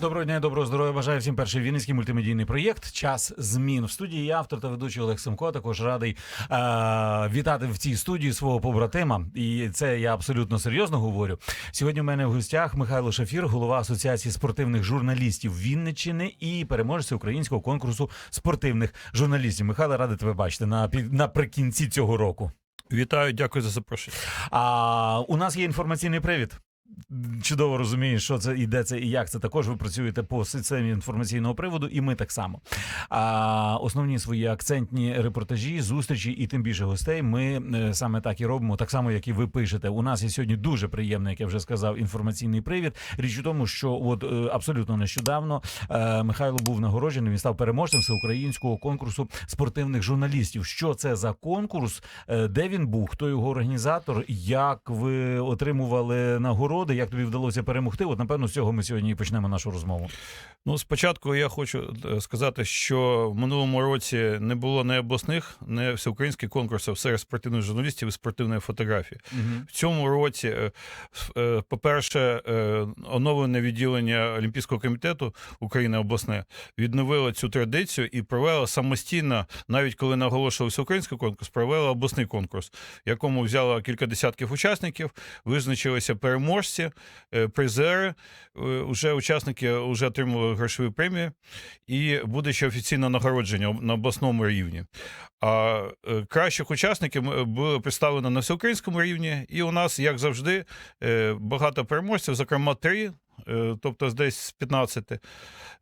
Доброго дня, і доброго здоров'я. Бажаю всім перший вінницький мультимедійний проєкт Час змін в студії. Я автор та ведучий Олег Семко. Також радий е- вітати в цій студії свого побратима. І це я абсолютно серйозно говорю. Сьогодні у мене в гостях Михайло Шафір, голова Асоціації спортивних журналістів Вінниччини і переможець українського конкурсу спортивних журналістів. Михайло, радий тебе бачити на наприкінці цього року. Вітаю, дякую за запрошення. А у нас є інформаційний привід. Чудово розумієш, що це і де це і як це. Також ви працюєте по системі інформаційного приводу, і ми так само. А основні свої акцентні репортажі, зустрічі і тим більше гостей. Ми е, саме так і робимо, так само, як і ви пишете. У нас є сьогодні дуже приємний, як я вже сказав, інформаційний привід. Річ у тому, що от е, абсолютно нещодавно е, Михайло був нагороджений. Він став переможцем всеукраїнського конкурсу спортивних журналістів. Що це за конкурс? Де він був? Хто його організатор? Як ви отримували нагороди? Як тобі вдалося перемогти? От напевно з цього ми сьогодні і почнемо нашу розмову. Ну, спочатку я хочу е, сказати, що в минулому році не було не обласних, не всеукраїнських конкурсів серед спортивних журналістів і спортивної фотографії. Угу. В цьому році, е, е, по-перше, оновлене відділення Олімпійського комітету України обласне відновило цю традицію і провело самостійно, навіть коли наголошували всеукраїнський конкурс, провело обласний конкурс, в якому взяло кілька десятків учасників, визначилися переможці, е, призери. Е, Уже учасники вже отримали грошові премії, і буде ще офіційне нагородження на обласному рівні. А е, кращих учасників було представлено на всеукраїнському рівні, і у нас, як завжди, е, багато переможців, зокрема три. Е, Тобто десь з 15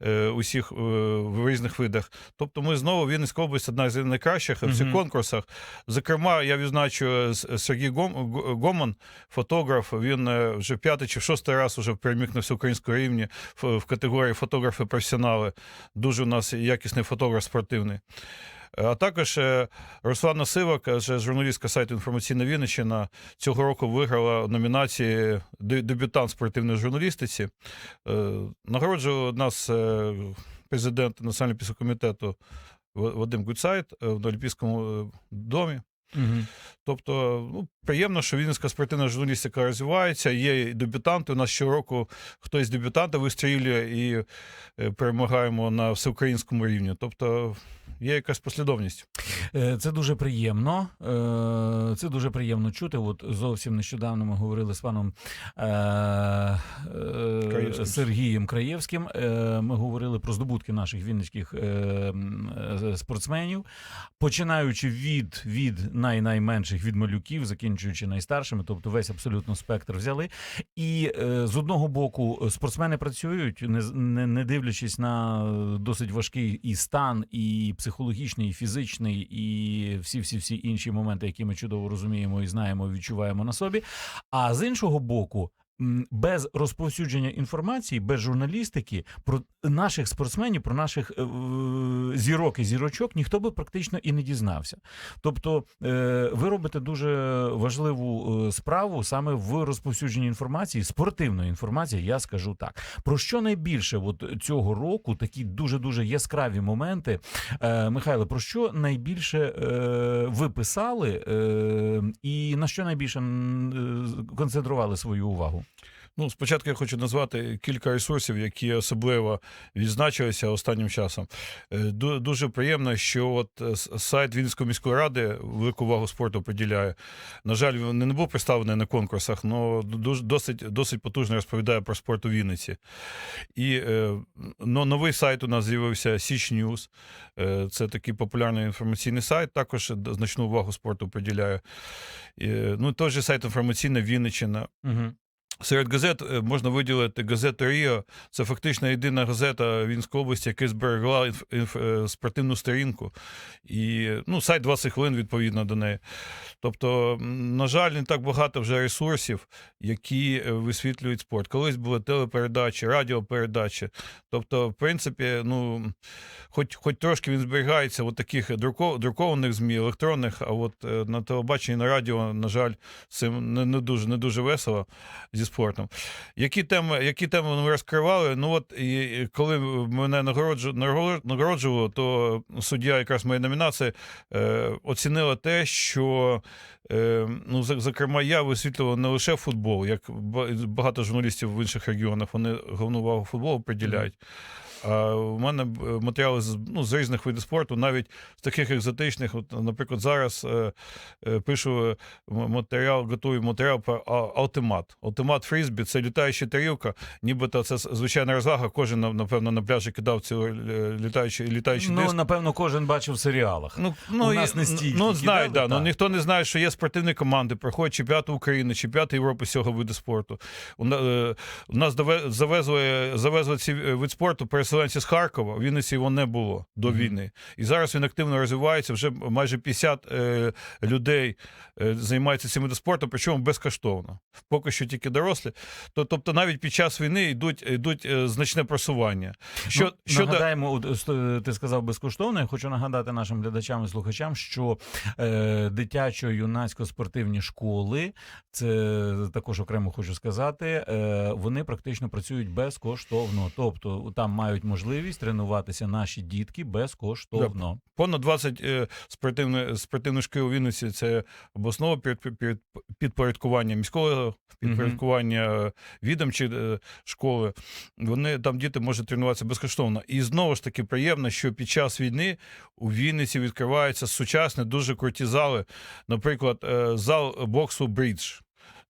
е, усіх е, в різних видах. Тобто ми знову Вінницька область одна з найкращих в всіх конкурсах. Зокрема, я відзначу Сергій Гом- Гоман, фотограф. Він вже п'ятий чи шостий раз уже переміг на всеукраїнському рівні в, в категорії фотографи-професіонали. Дуже у нас якісний фотограф спортивний. А також е, Руслана Сивак, е, журналістка сайту Інформаційна Вінниччина, цього року виграла номінації дебютант спортивної журналістиці. Е, Нагороджував нас президент Національного олімпійського комітету В- Вадим Гуцайт в Олімпійському домі. Угу. Тобто, ну, приємно, що вінницька спортивна журналістика розвивається. Є і дебютанти. У нас щороку хтось з дебютантів вистрілює і перемагаємо на всеукраїнському рівні. Тобто є якась послідовність. Е, Це дуже приємно. Е, Це дуже приємно чути. От зовсім нещодавно ми говорили з паном е, Краєвським. Сергієм Краєвським. Ми говорили про здобутки наших вінницьких спортсменів, починаючи від, від най-найменших від малюків, закінчуючи найстаршими, тобто весь абсолютно спектр взяли. І з одного боку спортсмени працюють, не, не, не дивлячись на досить важкий і стан, і психологічний, і фізичний, і всі, всі, всі інші моменти, які ми чудово розуміємо і знаємо, відчуваємо на собі. А з іншого боку. Без розповсюдження інформації, без журналістики про наших спортсменів, про наших е, зірок і зірочок ніхто би практично і не дізнався. Тобто, е, ви робите дуже важливу е, справу саме в розповсюдженні інформації, спортивної інформації, я скажу так. Про що найбільше от цього року такі дуже дуже яскраві моменти. Е, Михайло, про що найбільше е, ви писали, е, і на що найбільше е, концентрували свою увагу? Ну, спочатку я хочу назвати кілька ресурсів, які особливо відзначилися останнім часом. Е, Дуже приємно, що от е, сайт Вінницької міської ради велику увагу спорту приділяє. На жаль, він не був представлений на конкурсах, але досить, досить потужно розповідає про спорт у Вінниці. І но- новий сайт у нас з'явився Січ Ньюз. Це такий популярний інформаційний сайт, також значну увагу спорту приділяє. Ну, той же сайт інформаційна Вінниччина. Угу. Серед газет е, можна виділити газету Ріо. Це фактично єдина газета Вінської області, яка зберегла інф, інф, е, спортивну сторінку. І ну, сайт 20 хвилин відповідно до неї. Тобто, на жаль, не так багато вже ресурсів, які е, висвітлюють спорт. Колись були телепередачі, радіопередачі. Тобто, в принципі, ну, хоч, хоч трошки він зберігається в таких друко- друкованих ЗМІ, електронних, а от на телебаченні, на радіо, на жаль, цим не, не дуже не дуже весело зі спорту. Які теми, які теми ми розкривали? Ну от і, коли мене нагороджу, нагороджувало, то суддя якраз моєї номінації е, оцінила те, що е, ну, зокрема, я висвітлював не лише футбол, як багато журналістів в інших регіонах вони головну увагу футболу приділяють. У мене е, матеріали з, ну, з різних видів спорту, навіть з таких екзотичних. От, наприклад, зараз е, е, пишу матеріал, готую матеріал про а- алтимат. Алтимат фрізбі це літаюча тарілка, нібито це звичайна розвага. Кожен, напевно, на пляжі кидав цю літаючий, літаючий Ну, диск. напевно, кожен бачив в серіалах. Ну, У нас і- не стільки Ну, кидали, да. Ну, ніхто не знає, що є спортивні команди, проходять чемпіонат України, чемпіонат Європи з цього виду спорту. У, на- у нас завезли, завезли ці вид спорту переселенці з Харкова. В Вінниці його не було до війни. І зараз він активно розвивається. Вже майже 50 е, людей е, займаються цим видом спорту, причому безкоштовно. Поки що тільки дорослі. То, тобто навіть під час війни йдуть, йдуть е, значне просування. Що, ну, щодо... Нагадаємо, от, ти сказав безкоштовно. Я хочу нагадати нашим глядачам і слухачам, що е, дитячо-юнацько-спортивні школи, це також окремо хочу сказати, е, вони практично працюють безкоштовно. Тобто там мають можливість тренуватися наші дітки безкоштовно. Понад 20 е, спортивних, спортивних шкіл у Вінниці це обласного під, під, підпорядкування міського підпорядкування е, відомчі е, школи. Вони там діти можуть тренуватися безкоштовно. І знову ж таки приємно, що під час війни у Вінниці відкриваються сучасні, дуже круті зали. Наприклад, е, зал боксу Брідж.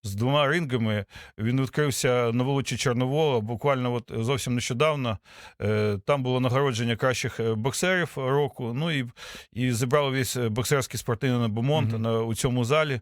З двома рингами він відкрився на вулиці Чорновола. Буквально от зовсім нещодавно Е, Там було нагородження кращих е, боксерів року. Ну і, і зібрали весь е, боксерський спортивний бомонд Мгм. на у цьому залі.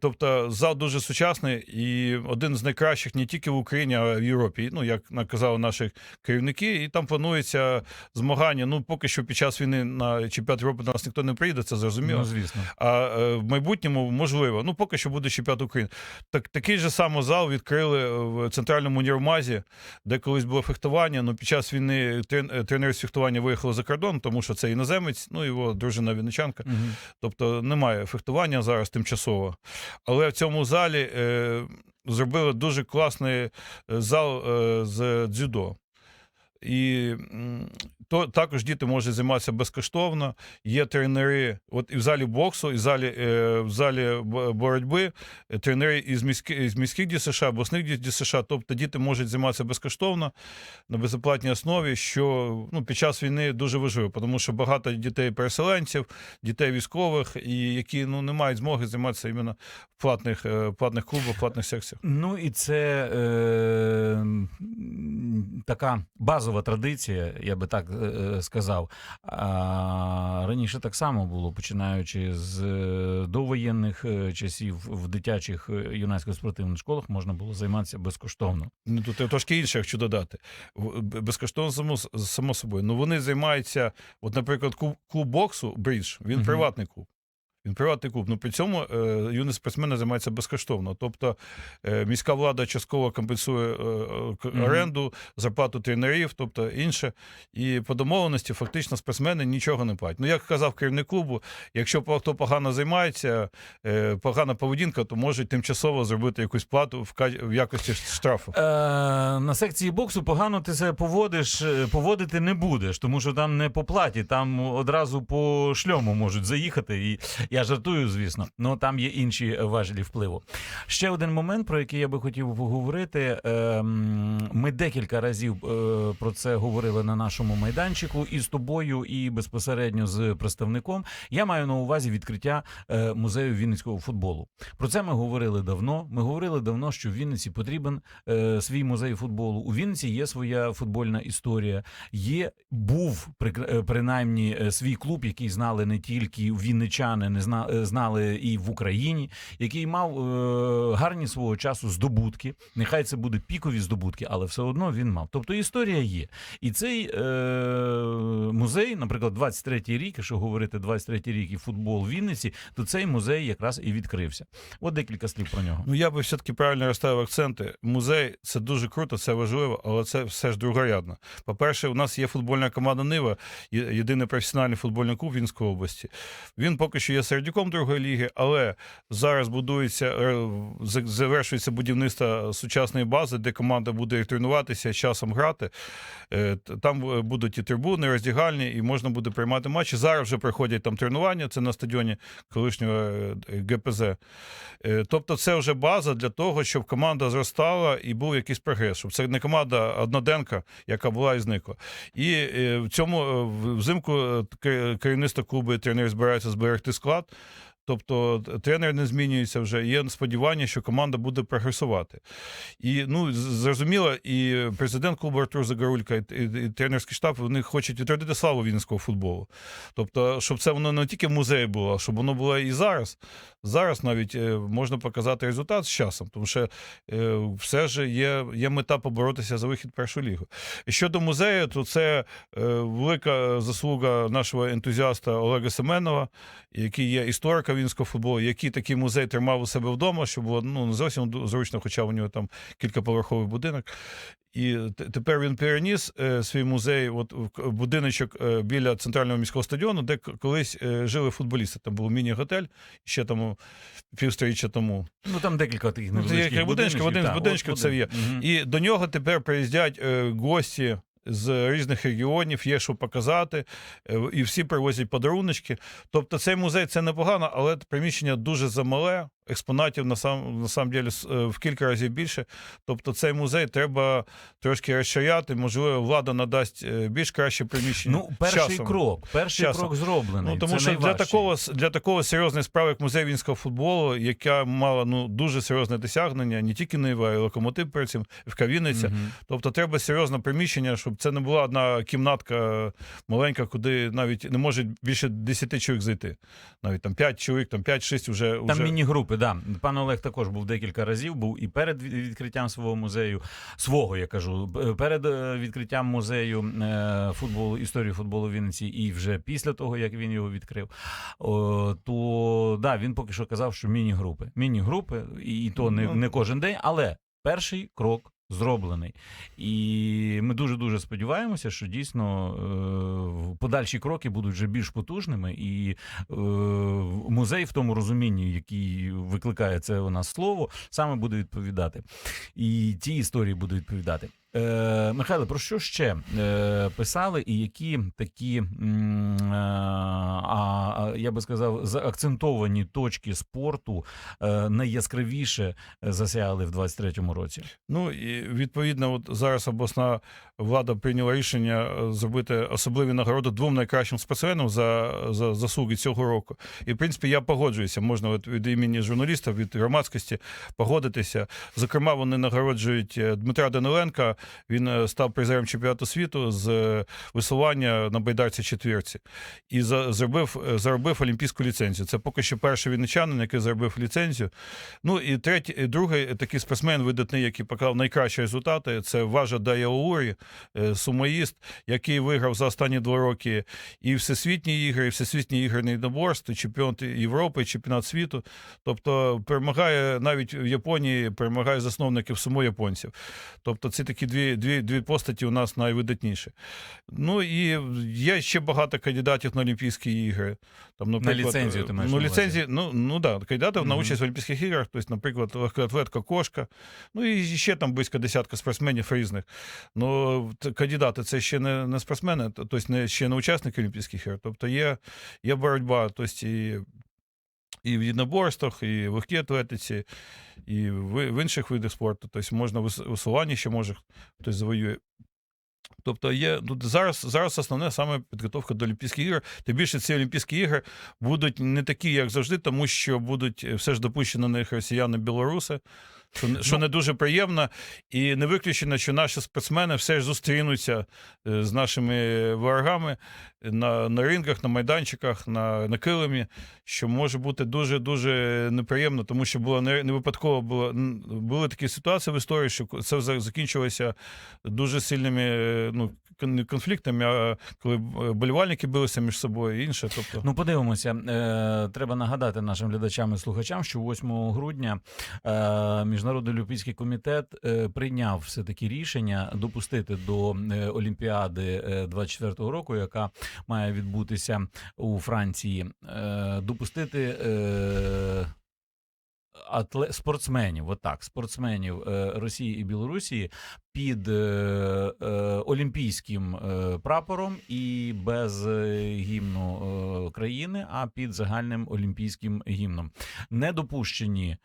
Тобто зал дуже сучасний і один з найкращих не тільки в Україні, а й в Європі. Ну, як наказали наші керівники, і там планується змагання. Ну, поки що під час війни на чемпіонат Європи до нас ніхто не приїде, це зрозуміло. Ну, звісно. А в майбутньому можливо. Ну, поки що буде чемпіонат України. Так, такий же самий зал відкрили в центральному універмазі, де колись було фехтування. Ну, під час війни трен- е, з фехтування виїхали за кордон, тому що це іноземець, ну його дружина вінничанка. Мгм. Тобто немає фехтування зараз тимчасово. Але в цьому залі е, зробили дуже класний е, зал е, з дзюдо. І то також діти можуть займатися безкоштовно. Є тренери, от і в залі боксу, і в залі, е, в залі боротьби, е, тренери із міських, із міських ДСШ, обласних Ді- ДСШ. Тобто діти можуть займатися безкоштовно на безоплатній основі, що ну, під час війни дуже важливо, тому що багато дітей-переселенців, дітей військових, і які ну, не мають змоги займатися іменно в платних, е, платних клубах, платних секціях. Ну і це е, така базова традиція, я би так сказав. А, раніше так само було, починаючи з е, довоєнних е, часів в дитячих е, юнацько-спортивних школах можна було займатися безкоштовно. Ну, тут трошки інше, хочу додати. Безкоштовно само, само собою. Ну вони займаються, от, наприклад, клуб, клуб боксу Брідж, він угу. приватний клуб. Він приватний клуб. Ну при цьому е, юні спортсмени займаються безкоштовно. Тобто е, міська влада частково компенсує е, оренду, зарплату тренерів, тобто інше. І по домовленості фактично спортсмени нічого не платять. Ну, як казав керівник клубу, якщо хто погано займається, е, погана поведінка, то можуть тимчасово зробити якусь плату в, в якості штрафу. Е, на секції боксу погано ти себе поводиш, поводити не будеш, тому що там не по платі, там одразу по шльому можуть заїхати. І я жартую, звісно, але там є інші важелі впливу. Ще один момент, про який я би хотів поговорити. Ем, Ми декілька разів е, про це говорили на нашому майданчику і з тобою, і безпосередньо з представником. Я маю на увазі відкриття е, музею вінницького футболу. Про це ми говорили давно. Ми говорили давно, що в Вінниці потрібен е, свій музей футболу. У Вінниці є своя футбольна історія. Є був принаймні свій клуб, який знали не тільки вінничани, не знали і в Україні, який мав е, гарні свого часу здобутки. Нехай це буде пікові здобутки, але все одно він мав. Тобто історія є. І цей е, музей, наприклад, 23-й рік, якщо говорити 23-й рік і футбол в Вінниці, то цей музей якраз і відкрився. От декілька слів про нього. Ну, я би все-таки правильно розставив акценти. Музей це дуже круто, це важливо, але це все ж другорядно. По-перше, у нас є футбольна команда Нива, єдиний професіональний футбольний клуб Вінської області. Він поки що є середняком другої ліги, але зараз будується е, завершується будівництво сучасної бази, де команда буде тренуватися, часом грати. Е, Там е, будуть і трибуни, роздягальні, і можна буде приймати матчі. Зараз вже проходять там тренування. Це на стадіоні колишнього ГПЗ. Тобто, це вже база для того, щоб команда зростала і був якийсь прогрес. Щоб це не команда одноденка, яка була і зникла. І в цьому взимку керівництво клубу і тренери збираються зберегти склад. at Тобто тренер не змінюється вже. Є сподівання, що команда буде прогресувати. І ну зрозуміло, і президент клубу Артур Загорулька, і, і, і тренерський штаб вони хочуть відродити славу вінницького футболу. Тобто, щоб це воно не тільки в музеї було, а щоб воно було і зараз. Зараз навіть е, можна показати результат з часом, тому що е, все ж є, є мета поборотися за вихід в першу лігу. І щодо музею, то це е, велика заслуга нашого ентузіаста Олега Семенова, який є істориком вінського футболу, який такий музей тримав у себе вдома, що було ну, не зовсім зручно, хоча у нього там кількаповерховий будинок. І тепер він переніс е, свій музей от, в будиночок е, біля центрального міського стадіону, де колись е, жили футболісти. Там був міні-готель ще там півсторіччя тому. Ну там декілька таких Ну, невеличких як один з будиночків це є. Мгм. І до нього тепер приїздять е, гості. З різних регіонів є що показати, е, і всі привозять подаруночки. Тобто цей музей це непогано, але приміщення дуже замале, експонатів на сам на самом деле в кілька разів більше. Тобто цей музей треба трошки розширяти. Можливо, влада надасть е, більш краще приміщення. Ну, перший часом. крок, перший Часом. крок зроблений. Ну, тому Це що для такого, для такого серйозної справи, як музей вінського футболу, яка мала ну, дуже серйозне досягнення, не тільки Нива, й локомотив перед цим, ФК Вінниця. Мгм. Тобто треба серйозне приміщення, щоб це не була одна кімнатка маленька, куди навіть не може більше 10 чоловік зайти. Навіть там 5 чоловік, там 5-6 вже. Там вже... міні-групи, да. Пан Олег також був декілька разів, був і перед відкриттям свого музею, свого, я кажу, перед е, відкриттям музею е, футболу, історії футболу в Вінниці, і вже після того, як він його відкрив. То да, він поки що казав, що міні-групи. Міні-групи, і то не, Ну. не кожен день, але перший крок. Зроблений, і ми дуже дуже сподіваємося, що дійсно е, подальші кроки будуть вже більш потужними, і е, музей в тому розумінні, який викликає це у нас слово, саме буде відповідати. І ті історії будуть відповідати. Е, Михайло, про що ще е, писали, і які такі, е, я би сказав, заакцентовані точки спорту е, найяскравіше засяяли в 23-му році? Ну і відповідно, от зараз обласна влада прийняла рішення зробити особливі нагороди двом найкращим спортсменам за, за заслуги цього року. І в принципі я погоджуюся. Можна от від імені журналістів, від громадськості погодитися. Зокрема, вони нагороджують Дмитра Даниленка. Він е, став призером чемпіонату світу з е, висування на байдарці четвірці і за, зробив, е, заробив олімпійську ліцензію. Це поки що перший вінничанин, який заробив ліцензію. Ну і третій, другий такий спортсмен видатний, який показав найкращі результати. Це Важа Даяоурі, е, сумоїст, який виграв за останні два роки і всесвітні ігри, і всесвітні ігри і чемпіонат Європи, чемпіонат світу. Тобто перемагає навіть в Японії, перемагає засновників сумо японців. Тобто, це такі дві, дві, дві постаті у нас найвидатніші. Ну і є ще багато кандидатів на Олімпійські ігри. Там, наприклад, ліцензію ти маєш ну, на ліцензії, ну, ну да, кандидатів на участь в Олімпійських іграх, тобто, наприклад, легкоатлетка Кошка, ну і ще там близько десятка спортсменів різних. Ну, кандидати це ще не, не спортсмени, тобто не, ще не учасники Олімпійських ігор. Тобто є, є боротьба, тобто і, і в єдноборствах, і в легкій атлетиці, і в, в інших видах спорту. Тобто можна в вис- ще може хтось завоює. Тобто є тут зараз, зараз основне саме підготовка до Олімпійських ігор. Тим більше ці Олімпійські ігри будуть не такі, як завжди, тому що будуть е, все ж допущені на них росіяни білоруси, що, не- що Ну. не дуже приємно, і не виключено, що наші спортсмени все ж зустрінуться е, з нашими ворогами на, на рингах, на майданчиках, на, на килимі, що може бути дуже дуже неприємно, тому що було не, не випадково було були такі ситуації в історії, що це закінчилося дуже сильними е, ну, конфліктами, коли е, болівальники билися між собою і інше. Тобто, Ну, подивимося. Е, треба нагадати нашим глядачам і слухачам, що 8 грудня е, Міжнародний олімпійський комітет прийняв все таки рішення допустити до Олімпіади е, 24-го року, яка має відбутися у Франції, допустити. Атле... спортсменів, отак, спортсменів е, Росії і Білорусі під е, е, олімпійським прапором і без гімну країни, а під загальним олімпійським гімном. Не допущені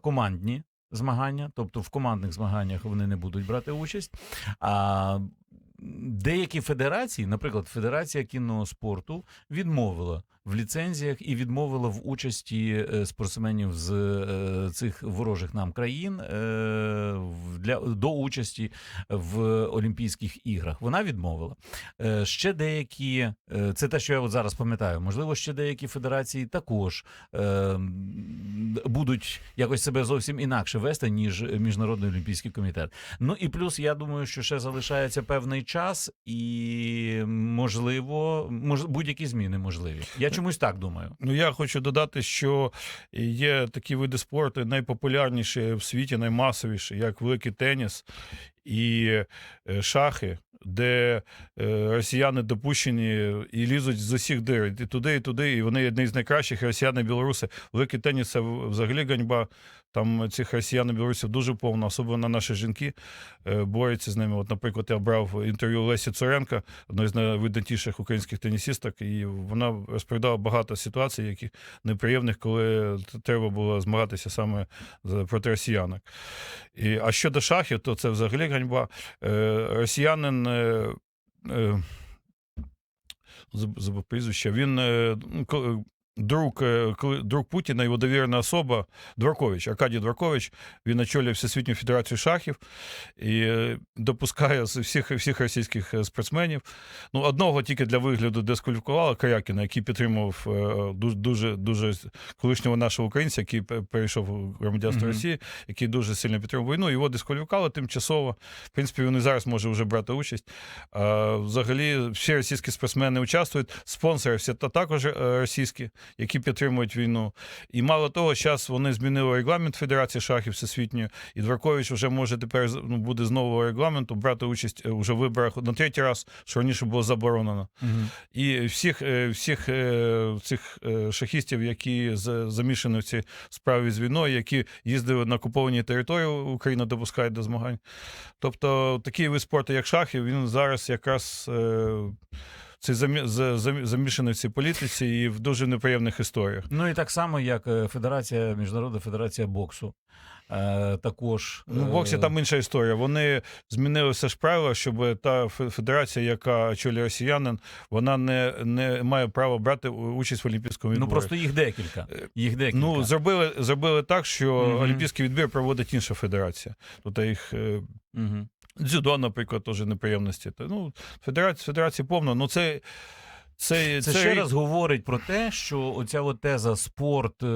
командні змагання, тобто в командних змаганнях вони не будуть брати участь. А деякі федерації, наприклад, Федерація кінного спорту, відмовила в ліцензіях і відмовила в участі е, спортсменів з е, цих ворожих нам країн е, для до участі в Олімпійських іграх. Вона відмовила. Ще деякі, це те, що я от зараз пам'ятаю. Можливо, ще деякі федерації також будуть якось себе зовсім інакше вести, ніж Міжнародний олімпійський комітет. Ну і плюс, я думаю, що ще залишається певний час, і можливо, мож, будь-які зміни можливі. Я чомусь так думаю. Ну, я хочу додати, що є такі види спорту найпопулярніші в світі, наймасовіші, як великий теніс і е, шахи, де е, росіяни допущені і лізуть з усіх дир, і туди, і туди, і вони одні з найкращих, росіяни, білоруси. Великий теніс це взагалі ганьба. Там цих росіян і білорусів дуже повно, особливо наші жінки е, борються з ними. От, наприклад, я брав інтерв'ю Лесі Цуренка, одної з найвидатніших українських тенісісток, і вона розповідала багато ситуацій, які неприємних, коли треба було змагатися саме проти росіянок. І, а щодо шахів, то це взагалі ганьба. Е, росіянин. Е, е, заб- забув прізвище, він е, ну, друг, е, друг Путіна, його довірена особа Дворкович, Аркадій Дворкович, він очолює Всесвітню федерацію шахів і е, допускає всіх, всіх російських е, спортсменів. Ну, одного тільки для вигляду дискваліфікували Карякіна, який підтримував дуже, дуже колишнього нашого українця, який перейшов у громадянство Мгм. Росії, який дуже сильно підтримував війну. Його дискваліфікували тимчасово. В принципі, він і зараз може вже брати участь. А, взагалі, всі російські спортсмени участвують. Спонсори всі та також російські, які підтримують війну. І мало того, зараз вони змінили регламент Федерації шахів всесвітньої, і Дворкович вже може тепер ну, буде з нового регламенту брати участь е, уже в виборах на третій раз, що раніше було заборонено. І всіх, е, всіх е, цих е, шахістів, які замішані в цій справі з війною, які їздили на окуповані території, Україна допускає до змагань. Тобто такий вид спорту, як шахи, він зараз якраз. Це замі- за- в цій політиці і в дуже неприємних історіях. Ну і так само, як е, Федерація, Міжнародна федерація боксу. Е, також Ну, в е, боксі там інша історія. Вони змінили все ж правила, щоб та федерація, яка очолює росіянин, вона не, не має права брати участь в олімпійському відборі. Ну просто їх декілька. Їх декілька. Ну, зробили, зробили так, що Мгм. олімпійський відбір проводить інша федерація. Тут їх е, Угу. дзюдо, наприклад, теж неприємності. Ну, федерація, федерації повно. Ну, це, це, Це ще раз говорить про те, що оця от теза спорт, е,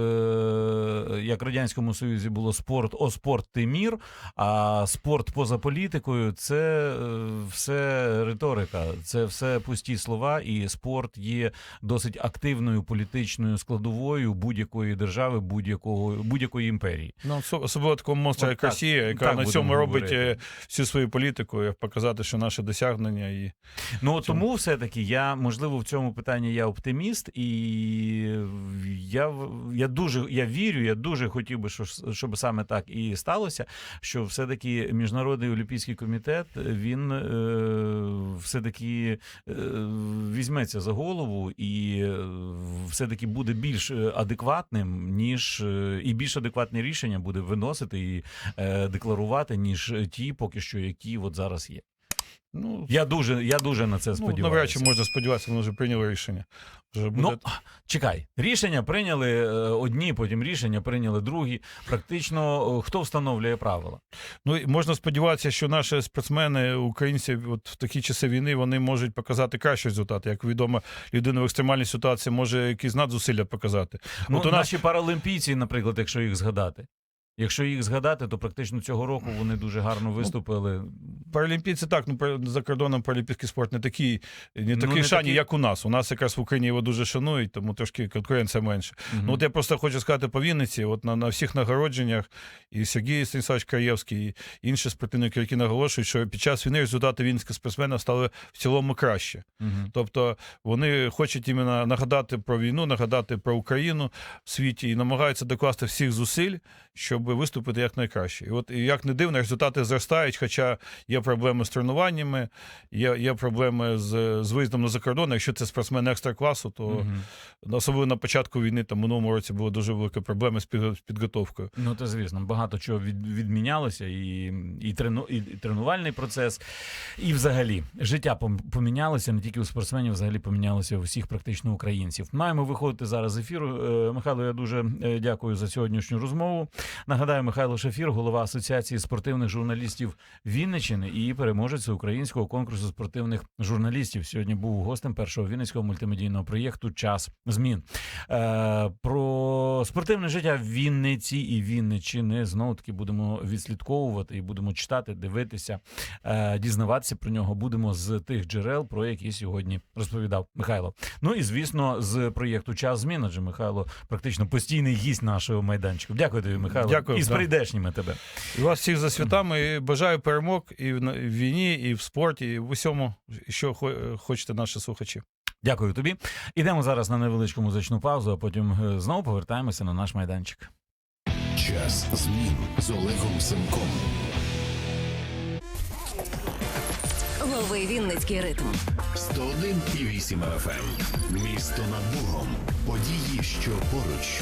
як в радянському союзі було спорт, о спорт ти мір, а спорт поза політикою це е, все риторика, це все пусті слова, і спорт є досить активною політичною складовою будь-якої держави, будь-якого будь-якої імперії. Ну, особливо такого монстра, як Росія, яка так на цьому робить говорити. е, всю свою політику, і показати, що наше досягнення і. Ну тому все-таки я можливо в цьому питанні я оптиміст, і я, я дуже я вірю, я дуже хотів би, що, щоб саме так і сталося. Що все-таки міжнародний олімпійський комітет він е, все-таки е, візьметься за голову і е, все-таки буде більш адекватним, ніж е, і більш адекватне рішення буде виносити і е, декларувати, ніж ті, поки що, які от зараз є. Ну, Я дуже, я дуже на це ну сподіваюся. навряд чи можна сподіватися, вони вже прийняли рішення. Вже буде... Ну, чекай, рішення прийняли е, одні, потім рішення прийняли другі. Практично е, хто встановлює правила? Ну, можна сподіватися, що наші спортсмени, українці, от в такі часи війни, вони можуть показати кращі результати. Як відомо, людина в екстремальній ситуації може якісь надзусилля показати. Ну, От у нас наші паралімпійці, наприклад, якщо їх згадати. Якщо їх згадати, то практично цього року вони дуже гарно виступили. Паралімпійці так, ну за кордоном паралімпійський спорт не такий, не Ну, не шані, такий. як у нас. У нас якраз в Україні його дуже шанують, тому трошки конкуренція менше. Мгм. Ну, от я просто хочу сказати по Вінниці, от на, на всіх нагородженнях, і Сергій Станіславович Краєвський, і інші спортивні керівники наголошують, що під час війни результати вінницьких спортсменів стали в цілому краще. Мгм. Тобто вони хочуть іменно нагадати про війну, нагадати про Україну в світі і намагаються докласти всіх зусиль, щоб виступити якнайкраще. І от і як не дивно, результати зростають, хоча є проблеми з тренуваннями, є, є проблеми з, з виїздом на закордон. Якщо це спортсмен екстра класу, то Мгм. особливо на початку війни, там минулому році були дуже великі проблеми з, під, з підготовкою. Ну, то звісно, багато чого від, відмінялося, і, і, трену, і тренувальний процес, і взагалі життя помінялося не тільки у спортсменів, взагалі помінялося у всіх практично українців. Маємо виходити зараз з ефіру. Е, Михайло, я дуже е, дякую за сьогоднішню розмову. Нагадаю, Михайло Шафір, голова Асоціації спортивних журналістів Вінниччини і переможець українського конкурсу спортивних журналістів. Сьогодні був гостем першого вінницького мультимедійного проєкту Час змін. Е, про спортивне життя в Вінниці і Вінниччини знову таки будемо відслідковувати і будемо читати, дивитися, е, дізнаватися про нього. Будемо з тих джерел, про які сьогодні розповідав Михайло. Ну і звісно, з проєкту Час змін, адже Михайло практично постійний гість нашого майданчику. Дякую тобі, Михайло. Дякую, і з прийдешніми тебе. І вас всіх за святами і бажаю перемог і в, на- війні, і в спорті, і в усьому, що хо- хочете наші слухачі. Дякую тобі. Ідемо зараз на невеличку музичну паузу, а потім е, знову повертаємося на наш майданчик. Час змін з Олегом Семком. Лови Вінницький ритм. 101,8 FM. Місто над Богом. Події, що поруч.